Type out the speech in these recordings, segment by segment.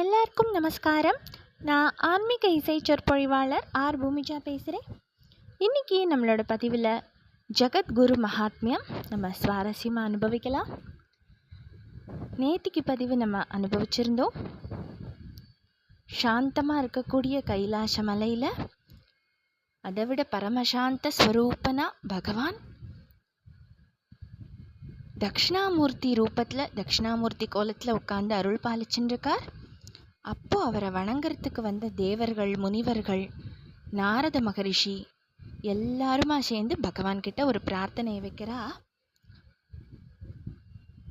எல்லாருக்கும் நமஸ்காரம். நான் ஆன்மீக இசை சொற்பொழிவாளர் ஆர். பூமிஜா பேசுகிறேன் இன்றைக்கி நம்மளோட பதிவில் ஜெகத்குரு மகாத்மியம். நம்ம சுவாரஸ்யமாக அனுபவிக்கலாம். நேத்திக்கு பதிவு நம்ம அனுபவிச்சிருந்தோம். சாந்தமாக இருக்கக்கூடிய கைலாச மலையில் அதை விட பரமசாந்த ஸ்வரூபனா பகவான். தக்ஷணாமூர்த்தி ரூபத்தில் தக்ஷணாமூர்த்தி கோலத்தில் உட்காந்து அருள் பாலிச்சுருக்கார் அப்போது அவரை வணங்குறதுக்கு வந்த தேவர்கள் முனிவர்கள் நாரத மகரிஷி எல்லாருமா சேர்ந்து பகவான் கிட்ட ஒரு பிரார்த்தனை வைக்கிறா.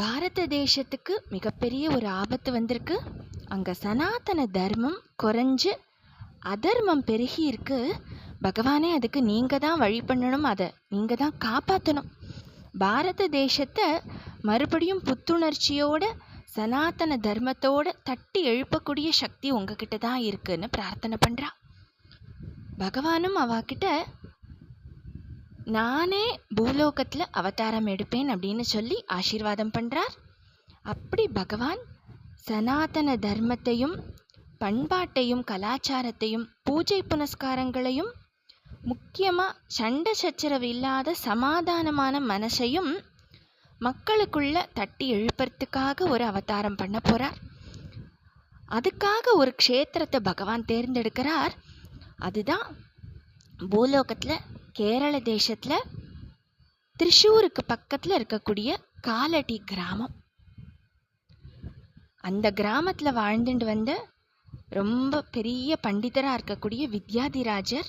பாரத தேசத்துக்கு மிகப்பெரிய ஒரு ஆபத்து வந்திருக்கு. அங்கே சனாதன தர்மம் குறைஞ்சு அதர்மம் பெருகி இருக்கு பகவானே அதுக்கு நீங்கள் தான் வழி பண்ணணும் அதை நீங்கள் தான் காப்பாற்றணும் பாரத தேசத்தை மறுபடியும் புத்துணர்ச்சியோட சனாதன தர்மத்தோட தட்டி எழுப்பக்கூடிய சக்தி உங்ககிட்ட தான் இருக்குன்னு பிரார்த்தனை பண்ணுறா பகவானும் அவகிட்ட நானே பூலோகத்தில் அவதாரம் எடுப்பேன் அப்படின்னு சொல்லி ஆசீர்வாதம் பண்ணுறார் அப்படி பகவான் சனாதன தர்மத்தையும் பண்பாட்டையும் கலாச்சாரத்தையும் பூஜை புனஸ்காரங்களையும் முக்கியமாக சண்டை சச்சரவு இல்லாத சமாதானமான மனசையும் மக்களுக்குள்ள தட்டி எழுப்புறதுக்காக ஒரு அவதாரம் பண்ண போகிறார் அதுக்காக ஒரு க்ஷேத்திரத்தை பகவான் தேர்ந்தெடுக்கிறார். அதுதான் பூலோகத்தில் கேரள தேசத்தில் திரிஷூருக்கு பக்கத்தில் இருக்கக்கூடிய காலடி கிராமம். அந்த கிராமத்தில் வாழ்ந்துட்டு வந்த ரொம்ப பெரிய பண்டிதராக இருக்கக்கூடிய வித்யாதிராஜர்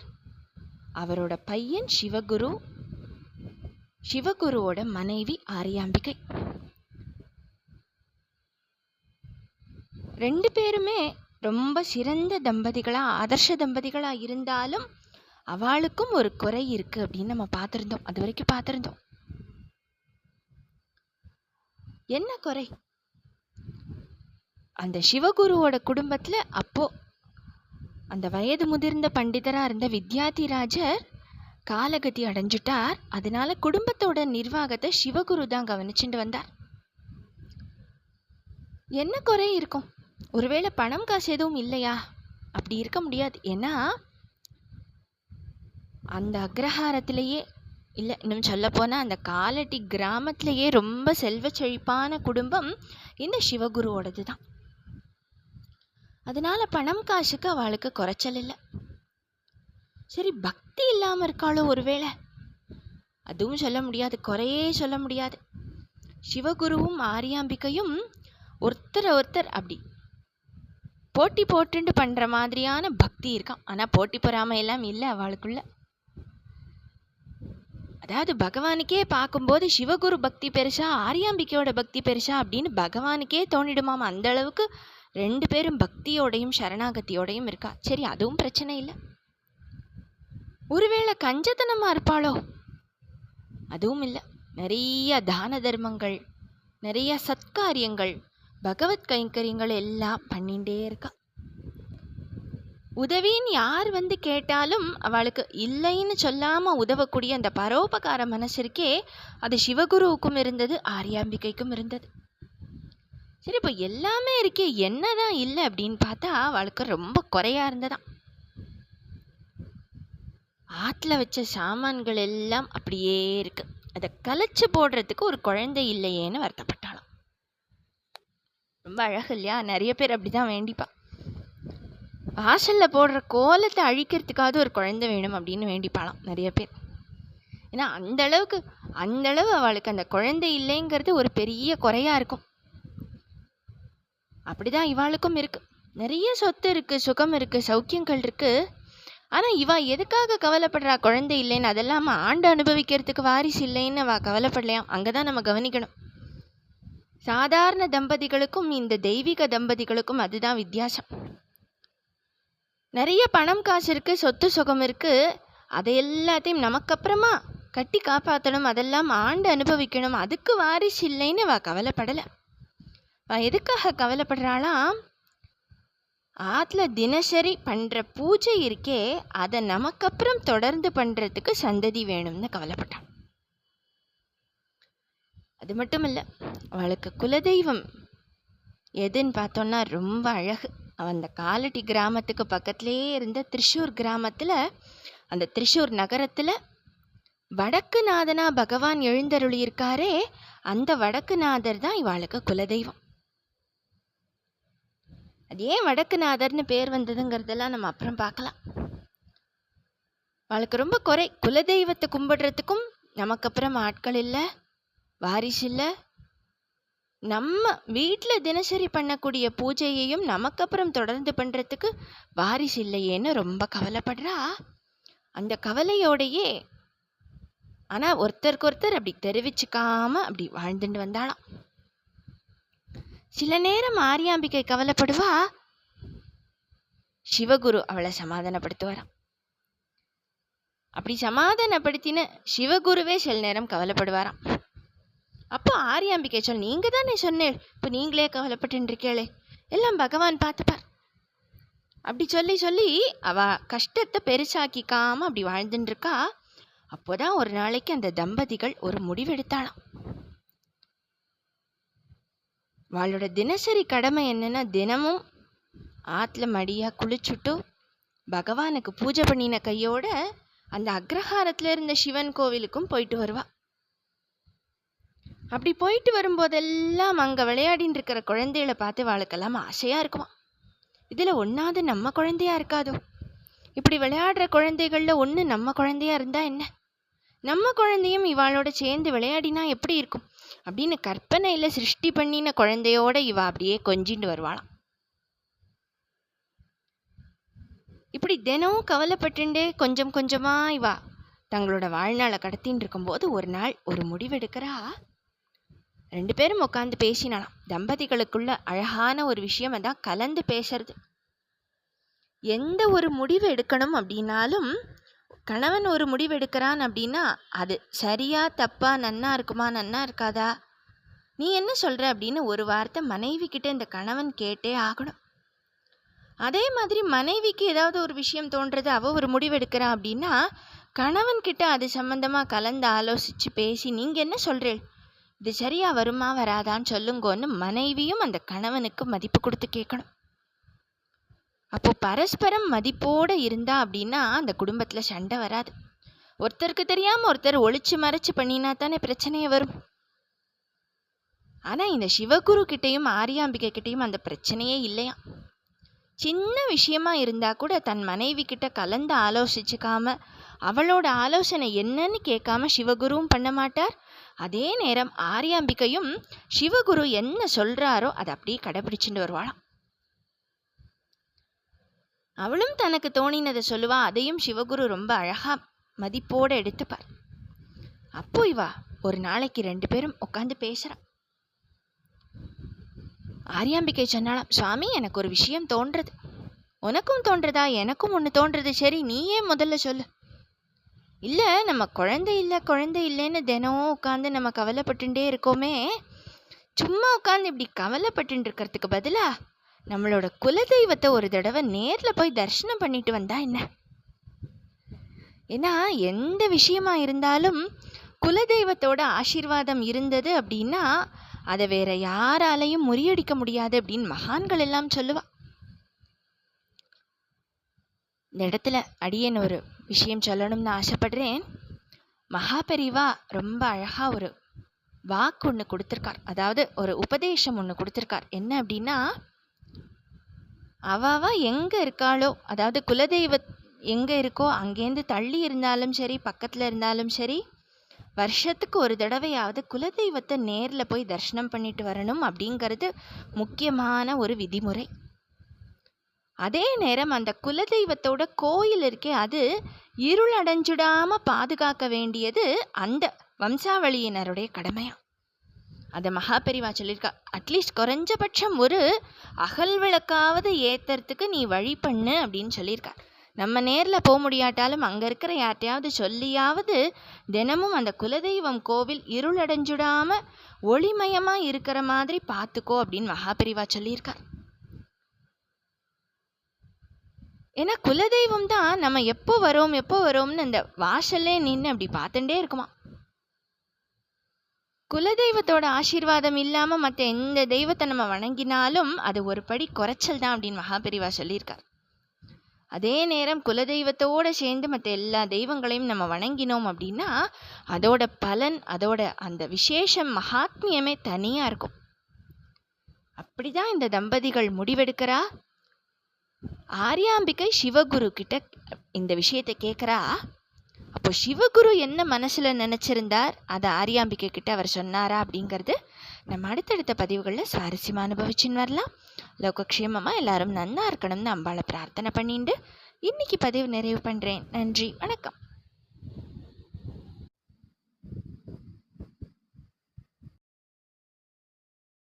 அவரோட பையன் சிவகுரு சிவகுருவோட மனைவி ஆரியாம்பிகை. ரெண்டு பேருமே ரொம்ப சிறந்த தம்பதிகளாக ஆதர்ஷ தம்பதிகளாக இருந்தாலும் அவளுக்கும் ஒரு குறை இருக்கு அப்படின்னு நம்ம பார்த்துருந்தோம். அது வரைக்கும் பார்த்துருந்தோம். என்ன குறை? அந்த சிவகுருவோட குடும்பத்தில் அப்போ அந்த வயது முதிர்ந்த பண்டிதராக இருந்த வித்யாதிராஜர் காலகதி அடைஞ்சிட்டார். அதனால குடும்பத்தோட நிர்வாகத்தை சிவகுரு தான் கவனிச்சுட்டு வந்தார். என்ன குறை இருக்கும்? ஒருவேளை பணம் காசு எதுவும் இல்லையா? அப்படி இருக்க முடியாது. ஏன்னா அந்த அக்ரஹாரத்திலேயே இல்லை இன்னும் சொல்ல போனால் அந்த காலட்டி கிராமத்திலேயே ரொம்ப செல்வ செழிப்பான குடும்பம் இந்த சிவகுருவோடது தான் அதனால பணம் காசுக்கு அவளுக்கு குறைச்சல் இல்லை. சரி பக்தி இல்லாமல் இருக்காளோ ஒருவேளை? அதுவும் சொல்ல முடியாது குறையே சொல்ல முடியாது. சிவகுருவும் ஆரியாம்பிகையும் ஒருத்தர் ஒருத்தர் அப்படி போட்டி போட்டுண்டு பண்ணுற மாதிரியான பக்தி இருக்கான் ஆனால் போட்டி பொறாமை எல்லாம் இல்லை அவளுக்குள்ள. அதாவது பகவானுக்கே பார்க்கும்போது சிவகுரு பக்தி பெருசா ஆரியாம்பிக்கையோட பக்தி பெருசா அப்படின்னு பகவானுக்கே தோணிடுமாம். அந்த அளவுக்கு ரெண்டு பேரும் பக்தியோடையும் சரணாகத்தியோடையும் இருக்கா. சரி அதுவும் பிரச்சனை இல்லை. ஒருவேளை கஞ்சத்தனமாக இருப்பாளோ? அதுவும் இல்லை. நிறைய தான தர்மங்கள் நிறைய சத்காரியங்கள் பகவத் கைங்கரியங்கள் எல்லாம் பண்ணிகிட்டே இருக்கா. உதவின்னு யார் வந்து கேட்டாலும் அவளுக்கு இல்லைன்னு சொல்லாமல் உதவக்கூடிய அந்த பரோபகார மனசிற்கே அது சிவகுருவுக்கும் இருந்தது ஆரியாம்பிகைக்கும் இருந்தது. சரி இப்போ எல்லாமே இருக்கே என்னதான் இல்லை அப்படின்னு பார்த்தா அவளுக்கு ரொம்ப குறையாக இருந்ததான் ஆற்றுல வச்ச சாமான்கள் எல்லாம் அப்படியே இருக்கு. அதை கலைச்சு போடுறதுக்கு ஒரு குழந்தை இல்லையேன்னு வருத்தப்பட்டாளாம். ரொம்ப அழகு இல்லையா? நிறைய பேர் அப்படிதான் வேண்டிப்பா. வாசலில் போடுற கோலத்தை அழிக்கிறதுக்காவது ஒரு குழந்தை வேணும் அப்படின்னு வேண்டிப்பாளாம் நிறைய பேர். ஏன்னா அந்த அளவுக்கு அந்த அளவு அவளுக்கு அந்த குழந்தை இல்லைங்கிறது ஒரு பெரிய குறையாக இருக்கும். அப்படிதான் இவாளுக்கும் இருக்குது நிறைய சொத்து இருக்குது சுகம் இருக்குது சௌக்கியங்கள் இருக்குது ஆனால் இவா எதுக்காக கவலைப்படுறா? குழந்தை இல்லைன்னு அதெல்லாம் ஆண்டு அனுபவிக்கிறதுக்கு வாரிசு இல்லைன்னு அவ கவலைப்படலையாம் அங்கதான் நம்ம கவனிக்கணும். சாதாரண தம்பதிகளுக்கும் இந்த தெய்வீக தம்பதிகளுக்கும் அதுதான் வித்தியாசம். நிறைய பணம் காசு இருக்கு சொத்து சுகம் இருக்கு. அதை எல்லாத்தையும் நமக்கு அப்புறமா கட்டி காப்பாற்றணும் அதெல்லாம் ஆண்டு அனுபவிக்கணும். அதுக்கு வாரிசு இல்லைன்னு அவ கவலைப்படலை. எதுக்காக கவலைப்படுறாளாம்? ஆற்றுல தினசரி பண்ணுற பூஜை இருக்கே அதை நமக்கப்புறம் தொடர்ந்து பண்ணுறதுக்கு சந்ததி வேணும்னு கவலைப்பட்டான். அது மட்டும் இல்லை அவளுக்கு குலதெய்வம் எதுன்னு பார்த்தோன்னா ரொம்ப அழகு. அந்த காலட்டி கிராமத்துக்கு பக்கத்திலேயே இருந்த திருஷூர் கிராமத்தில் அந்த திருஷூர் நகரத்தில் வடக்குநாதனா பகவான் எழுந்தருளியிருக்காரே அந்த வடக்குநாதர் தான் இவாளுக்கு குலதெய்வம். அது ஏன் வடக்குநாதர்னு பேர் வந்ததுங்கிறதெல்லாம் நம்ம அப்புறம் பார்க்கலாம். அவளுக்கு ரொம்ப குறை. குலதெய்வத்தை கும்பிடுறதுக்கும் நமக்கு அப்புறம் ஆட்கள் இல்லை வாரிசு இல்லை. நம்ம வீட்டில் தினசரி பண்ணக்கூடிய பூஜையையும் நமக்கு அப்புறம் தொடர்ந்து பண்ணுறதுக்கு வாரிசு இல்லையேன்னு ரொம்ப கவலைப்படுறா. அந்த கவலையோடையே ஆனால் ஒருத்தருக்கு ஒருத்தர் அப்படி தெரிவிச்சுக்காம அப்படி வாழ்ந்துட்டு வந்தாளாம். சில நேரம் ஆரியாம்பிகை கவலைப்படுவா? சிவகுரு அவளை சமாதானப்படுத்துவாராம். அப்படி சமாதானப்படுத்தின சிவகுருவே சில நேரம் கவலைப்படுவாராம். அப்போ ஆரியாம்பிகை சொல் நீங்க தானே சொன்னேன் இப்போ நீங்களே கவலைப்பட்டு இருக்கேளே எல்லாம் பகவான் பார்த்துப்பார். அப்படி சொல்லி சொல்லி அவ கஷ்டத்தை பெருசாக்கிக்காம அப்படி வாழ்ந்துட்டு இருக்கா அப்போதான் ஒரு நாளைக்கு அந்த தம்பதிகள் ஒரு முடிவெடுத்தாளாம். அவளோட தினசரி கடமை என்னென்னா தினமும் ஆற்றுல மடியாக குளிச்சுட்டு பகவானுக்கு பூஜை பண்ணின கையோட அந்த அக்ரஹாரத்தில் இருந்த சிவன் கோவிலுக்கும் போயிட்டு வருவா. அப்படி போயிட்டு வரும்போதெல்லாம் அங்கே விளையாடின்னு இருக்கிற குழந்தைகளை பார்த்து வாளுக்கெல்லாம் ஆசையாக இருக்குமா. இதில் ஒன்றாவது நம்ம குழந்தையா இருக்காதோ. இப்படி விளையாடுற குழந்தைகளில் ஒன்று நம்ம குழந்தையா இருந்தால் என்ன? நம்ம குழந்தையும் இவாளோட சேர்ந்து விளையாடினா எப்படி இருக்கும்? அப்படின்னு கற்பனையில் சிருஷ்டி பண்ணின குழந்தையோட இவ அப்படியே கொஞ்சிட்டு வருவாளாம். இப்படி தினம் கவலைப்பட்டுண்டே கொஞ்சம் கொஞ்சமா இவா தங்களோட வாழ்நாளை கடத்தின்னு இருக்கும்போது ஒரு நாள் ஒரு முடிவெடுக்கிறா? ரெண்டு பேரும் உட்காந்து பேசினாலாம் தம்பதிகளுக்குள்ள அழகான ஒரு விஷயம் அதான் கலந்து பேசுறது. எந்த ஒரு முடிவு எடுக்கணும் அப்படின்னாலும் கணவன் ஒரு முடிவெடுக்கிறான் அப்படின்னா அது சரியா தப்பா நன்னா இருக்குமா நன்னா இருக்காதா? நீ என்ன சொல்கிற அப்படின்னு ஒரு வார்த்தை மனைவி கிட்ட இந்த கணவன் கேட்டே ஆகணும். அதே மாதிரி மனைவிக்கு ஏதாவது ஒரு விஷயம் தோன்றது அவ ஒரு முடிவெடுக்கிறா அப்படின்னா கணவன் கிட்ட அது சம்மந்தமாக கலந்து ஆலோசித்து பேசி நீங்கள் என்ன சொல்கிறீள் இது சரியா வருமா வராதான்னு சொல்லுங்கன்னு மனைவியும் அந்த கணவனுக்கு மதிப்பு கொடுத்து கேட்கணும். அப்போ பரஸ்பரம் மதிப்போடு இருந்தா அப்படின்னா அந்த குடும்பத்தில் சண்டை வராது. ஒருத்தருக்கு தெரியாமல் ஒருத்தர் ஒழிச்சு மறைச்சு பண்ணினா தானே பிரச்சனையே வரும். ஆனால் இந்த சிவகுரு கிட்டேயும் ஆரியாம்பிகை கிட்டேயும் அந்த பிரச்சனையே இல்லையா? சின்ன விஷயமா இருந்தா கூட தன் மனைவி கிட்ட கலந்து ஆலோசிச்சுக்காம அவளோட ஆலோசனை என்னன்னு கேட்காம சிவகுருவும் பண்ண மாட்டார். அதே நேரம் ஆரியாம்பிகையும் சிவகுரு என்ன சொல்றாரோ அதை அப்படியே கடைபிடிச்சுட்டு வருவாளாம். அவளும் தனக்கு தோணினதை சொல்லுவா. அதையும் சிவகுரு ரொம்ப அழகா மதிப்போடு எடுத்துப்பார். அப்போ இவா ஒரு நாளைக்கு ரெண்டு பேரும் உட்காந்து பேசுகிறான் ஆரியாம்பிகை சொன்னாலாம் சுவாமி எனக்கு ஒரு விஷயம் தோன்றது. உனக்கும் தோன்றதா? எனக்கும் ஒன்று தோன்றது. சரி நீயே முதல்ல சொல்லு. இல்லை நம்ம குழந்தை இல்லை குழந்தை இல்லைன்னு தினம் உட்காந்து நம்ம கவலைப்பட்டுட்டே இருக்கோமே. சும்மா உட்காந்து இப்படி கவலைப்பட்டு இருக்கிறதுக்கு பதிலாக நம்மளோட குலதெய்வத்தை ஒரு தடவை நேரில் போய் தரிசனம் பண்ணிட்டு வந்தா என்ன? ஏன்னா எந்த விஷயமா இருந்தாலும் குலதெய்வத்தோட ஆசீர்வாதம் இருந்தது அப்படின்னா அதை வேற யாராலையும் முறியடிக்க முடியாது அப்படின்னு மகான்கள் எல்லாம் சொல்லுவா. இந்த இடத்துல அடியேன் ஒரு விஷயம் சொல்லணும்னு ஆசைப்படுறேன். மகாபெரிவா ரொம்ப அழகா ஒரு வாக்கு ஒன்று கொடுத்துருக்கார். அதாவது ஒரு உபதேசம் ஒன்று கொடுத்துருக்கார். என்ன அப்படின்னா அவாவா எங்கே இருக்காளோ? அதாவது குலதெய்வ எங்கே இருக்கோ அங்கேருந்து தள்ளி இருந்தாலும் சரி பக்கத்தில் இருந்தாலும் சரி வருஷத்துக்கு ஒரு தடவையாவது குலதெய்வத்தை நேரில் போய் தரிசனம் பண்ணிட்டு வரணும் அப்படிங்கிறது முக்கியமான ஒரு விதிமுறை. அதே நேரம் அந்த குலதெய்வத்தோட கோயில் இருக்கே அது இருளடைஞ்சிடாம பாதுகாக்க வேண்டியது அந்த வம்சாவளியினருடைய கடமையா? அதை மகாபெரிவா சொல்லியிருக்கா அட்லீஸ்ட் குறைஞ்சபட்சம் ஒரு அகல் விளக்காவது ஏத்துறதுக்கு நீ வழி பண்ணு அப்படின்னு சொல்லியிருக்கா. நம்ம நேரில் போக முடியாட்டாலும் அங்கே இருக்கிற யார்ட்டையாவது சொல்லியாவது தினமும் அந்த குலதெய்வம் கோவில் இருளடைஞ்சுடாம ஒளிமயமாக இருக்கிற மாதிரி பார்த்துக்கோ அப்படின்னு மகாபெரிவா சொல்லியிருக்கார் ஏன்னா குலதெய்வம் தான் நம்ம எப்போ வரோம் எப்போ வரோம்னு அந்த வாசல்லே நின்று அப்படி பார்த்துட்டே இருக்குமா. குலதெய்வத்தோட ஆசீர்வாதம் இல்லாமல் மற்ற எந்த தெய்வத்தை நம்ம வணங்கினாலும் அது ஒரு படி குறைச்சல் தான் அப்படின்னு மகாபெரிவா சொல்லியிருக்கார். அதே நேரம் குலதெய்வத்தோடு சேர்ந்து மற்ற எல்லா தெய்வங்களையும் நம்ம வணங்கினோம் அப்படின்னா அதோட பலன் அதோட அந்த விசேஷம் மகாத்மியமே தனியாக இருக்கும். அப்படிதான் இந்த தம்பதிகள் முடிவெடுக்கிறா? ஆரியாம்பிகை சிவகுரு கிட்ட இந்த விஷயத்தை கேட்குறா அப்போ சிவகுரு என்ன மனசில் நினச்சிருந்தார்? அதை ஆரியாம்பிகை கிட்ட அவர் சொன்னாரா அப்படிங்கிறது நம்ம அடுத்தடுத்த பதிவுகளில் சுவாரஸ்யமாக அனுபவிச்சுன்னு வரலாம். லோகக்ஷேமமாக எல்லாரும் நன்னா இருக்கணும்னு அம்பாளை பிரார்த்தனை பண்ணிட்டு இன்னைக்கு பதிவு நிறைவு பண்ணுறேன் நன்றி. வணக்கம்.